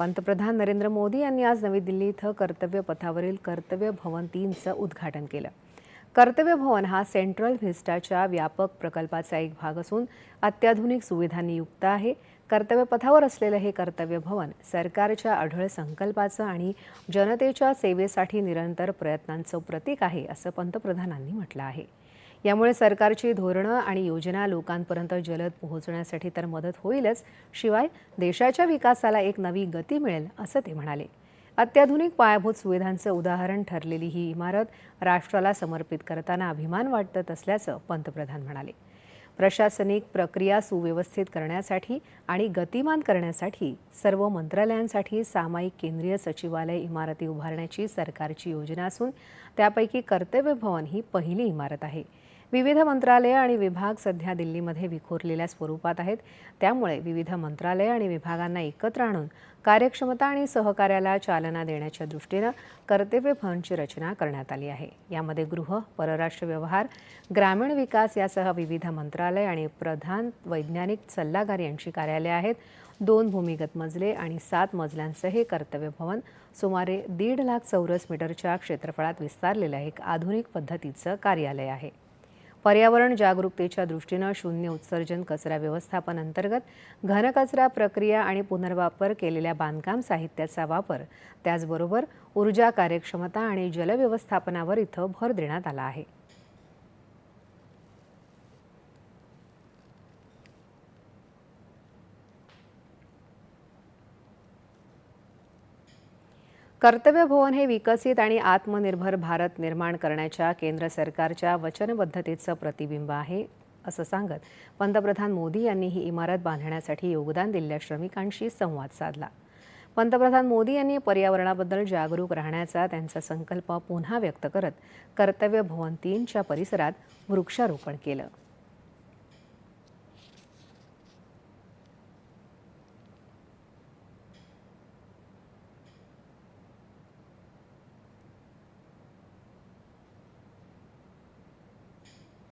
पंतप्रधान नरेंद्र मोदी यांनी आज नवी दिल्ली इथं कर्तव्य पथावरील कर्तव्य भवन तीनचं उद्घाटन केलं. कर्तव्य भवन हा सेंट्रल व्हिस्टाच्या व्यापक प्रकल्पाचा एक भाग असून अत्याधुनिक सुविधांनी युक्त आहे. कर्तव्य पथावर असलेलं हे कर्तव्य भवन सरकारच्या अढळ संकल्पाचं आणि जनतेच्या सेवेसाठी निरंतर प्रयत्नांचं प्रतीक आहे असं पंतप्रधानांनी म्हटलं आहे. यामुळे सरकारची धोरणं आणि योजना लोकांपर्यंत जलद पोहोचण्यासाठी तर मदत होईलच. शिवाय देशाच्या विकासाला एक नवी गती मिळेल असं ते म्हणाले. अत्याधुनिक पायाभूत सुविधांचं उदाहरण ठरलेली ही इमारत राष्ट्राला समर्पित करताना अभिमान वाटत असल्याचं पंतप्रधान म्हणाले. प्रशासनिक प्रक्रिया सुव्यवस्थित करण्यासाठी आणि गतिमान करण्यासाठी सर्व मंत्रालयांसाठी सामायिक केंद्रीय सचिवालय इमारती उभारण्याची सरकारची योजना असून त्यापैकी कर्तव्य भवन ही पहिली इमारत आहे. विविध मंत्रालय आणि विभाग सध्या दिल्लीमध्ये विखुरलेल्या स्वरूपात आहेत. त्यामुळे विविध मंत्रालय आणि विभागांना एकत्र आणून कार्यक्षमता आणि सहकार्याला चालना देण्याच्या दृष्टीनं कर्तव्य भवनची रचना करण्यात आली आहे. यामध्ये गृह परराष्ट्र व्यवहार ग्रामीण विकास यासह विविध मंत्रालय आणि प्रधान वैज्ञानिक सल्लागार यांची कार्यालये आहेत. दोन भूमिगत मजले आणि सात मजल्यांचं हे कर्तव्य भवन सुमारे दीड लाख चौरस मीटरच्या क्षेत्रफळात विस्तारलेलं एक आधुनिक पद्धतीचं कार्यालय आहे. पर्यावरण जागरूकतेच्या दृष्टीनं शून्य उत्सर्जन कचरा व्यवस्थापन अंतर्गत घनकचरा प्रक्रिया आणि पुनर्वापर केलेल्या बांधकाम साहित्याचा वापर. त्याचबरोबर ऊर्जा कार्यक्षमता आणि जलव्यवस्थापनावर इथं भर देण्यात आला आहे. कर्तव्य भवन हे विकसित आणि आत्मनिर्भर भारत निर्माण करण्याच्या केंद्र सरकारच्या वचनबद्धतेचं प्रतिबिंब आहे असं सांगत पंतप्रधान मोदी यांनी ही इमारत बांधण्यासाठी योगदान दिलेल्या श्रमिकांशी संवाद साधला. पंतप्रधान मोदी यांनी पर्यावरणाबद्दल जागरूक राहण्याचा त्यांचा संकल्प पुन्हा व्यक्त करत कर्तव्य भवन तीनच्या परिसरात वृक्षारोपण केलं.